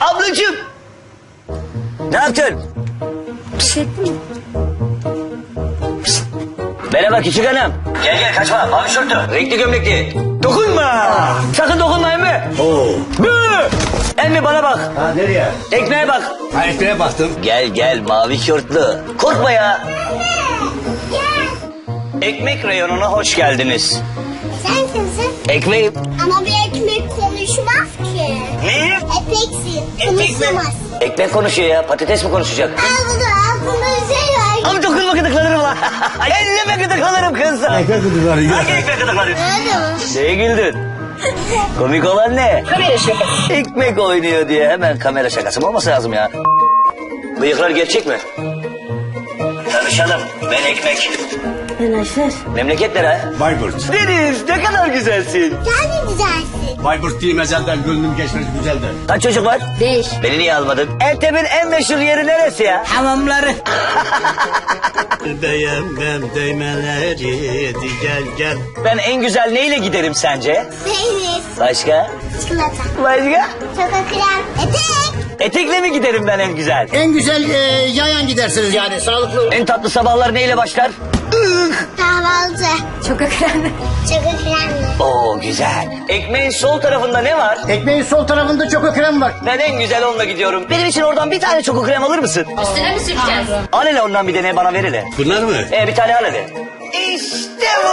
Ablacığım. Ne yaptın? Merhaba küçük hanım. Gel gel kaçma. Mavi şortu. Renkli gömlekli. Dokunma. Sakın dokunma emmi. Oo. Bı! Emmi bana bak. Ha nereye? Ekmeğe bak. Ha ekmeğe baktım. Gel gel mavi şortlu. Korkma ya. Ekmek reyonuna hoş geldiniz. Sen kimsin? Ekmeğim. Ama bir ekmek? Mi? Konuşamaz. Ekmek konuşuyor ya. Patates mi konuşacak? Al bunu al bunu şey var. Abi dokunma gıdıklanırım lan. Elleme gıdıklanırım kız. Ekmek kutuları ya. Hangi ekmek o? Neye güldün? Komik olan ne? Kamera şakası. Ekmek oynuyor diye hemen kamera şakası mı olması lazım ya? Bıyıklar gerçek mi? Tanışalım. Ben Ekmek. Ben Ayfer. Memleket nere? Bayburt. Deniz ne kadar güzelsin. Sen de güzelsin. Bayburt değil mezelden gönlüm geçmez güzeldir. Kaç çocuk var? Beş. Beni niye almadın? Entep'in en meşhur yeri neresi ya? Hamamları. Beğenmem değmeleri gel gel. Ben en güzel neyle giderim sence? Peynir. Başka? Çikolata. Başka? Çoko krem. Etek. Etekle mi giderim ben en güzel? En güzel e, yayan gidersiniz yani sağlıklı. En tatlı sabahlar neyle başlar? Kahvaltı. Çok kremli. Çoko kremli. Oo güzel. Ekmeğin sol tarafında ne var? Ekmeğin sol tarafında çok krem var. Ben en güzel onunla gidiyorum. Benim için oradan bir tane çoko krem alır mısın? Üstüne mi süreceğiz? Al hele ondan bir tane bana ver hele. Bunlar mı? Ee bir tane al hele. İşte bu.